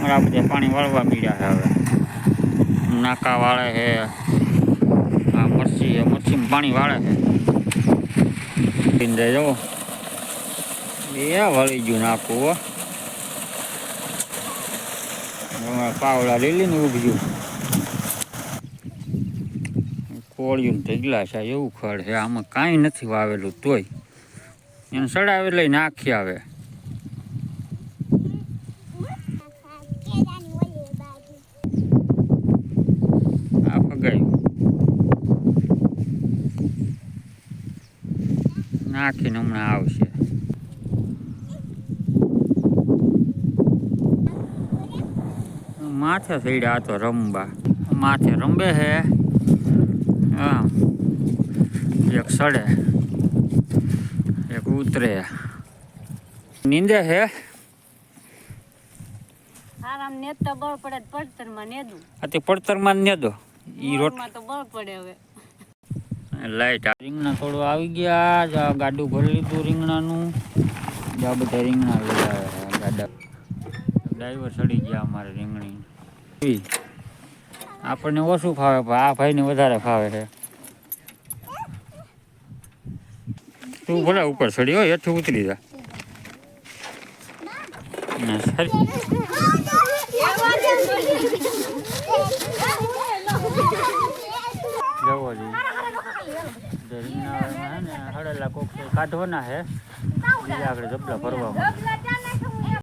અમારા બધા પાણી વાળવા મીડ્યા છે હવે. નાકા વાળે છે, આ મરચી છે, મરચીમાં પાણી વાળે છે. પીંદે જવો. એ વળી ગયું નાખું હો. પાવડા લીલી ને ઉભ્યું કોળિયું ઢગલા છે, એવું ખડ છે. આમાં કાંઈ નથી વાવેલું તોય. એને સડાવે લઈ નાખી આવે. પગાયું નાખીને હમણાં આવશે. માથે સડ્યા તો રમવા. માથે રમે હે. હા. એક સડે. એક ઉતરે. નીંદે હે? આરામ નેતા બળ પડે તો પડતરમાં નેદું. આ તે પડતરમાં નેદો. ઈ રોટ તો બળ પડે હવે. લાઈટ આ રીંગણા થોડું આવી ગયા જા ગાડું ભરી લીધું રીંગણાનું. જા બધા રીંગણા લઈ ગાડા ડ્રાઈવર ચડી ગયા અમારે રીંગણી. આપણને ઓછું ફાવે પણ આ ભાઈને વધારે ફાવે છે. તું ભલે ઉપર ચડી હોય હેઠું ઉતરી જા. ના, સરી. જવો જોઈએ જે રીંગણા હે ને હળેલા કોક કાઢવાના હે બીજા આગળ જબલા ભરવામાં